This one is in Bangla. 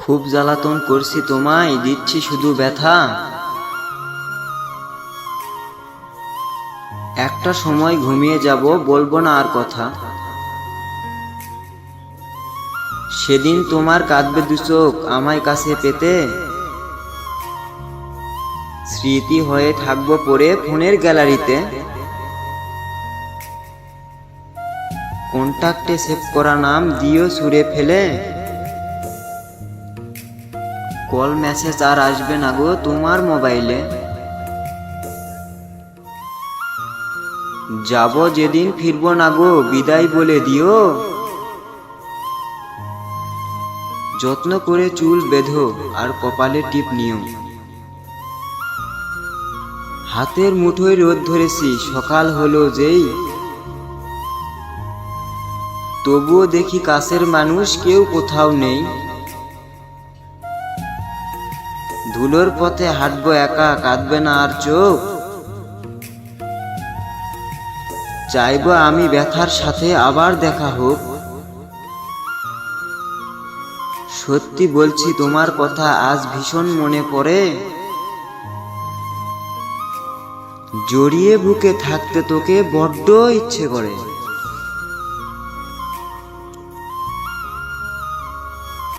খুব জ্বালাতন করছি তোমায়, দিচ্ছি শুধু ব্যথা। একটা সময় ঘুমিয়ে যাব, বলব না আর কথা। সেদিন তোমার কাঁদবে দু চোখ, আমায় কাছে পেতে। স্মৃতি হয়ে থাকব পরে ফোনের গ্যালারিতে। কন্টাক্টে সেভ করা নাম দিও সুরে ফেলে। কল মেসেজ আর আসবে না গো তোমার মোবাইলে যাব যেদিন ফিরবো না গো, বিদায় বলে দিও। যত্ন করে চুল বেঁধো আর কপালে টিপ নিও। হাতের মুঠোয় রোদ ধরেছি, সকাল হলো যেই তবুও দেখি কাছের মানুষ কেউ কোথাও নেই। ধুলোর পথে হাঁটবো একা, কাঁদবে না আর চোখ। চাইব আমি ব্যথার সাথে আবার দেখা হোক। সত্যি বলছি, তোমার কথা আজ ভীষণ মনে পড়ে। জড়িয়ে বুকে থাকতে তোকে বড্ড ইচ্ছে করে।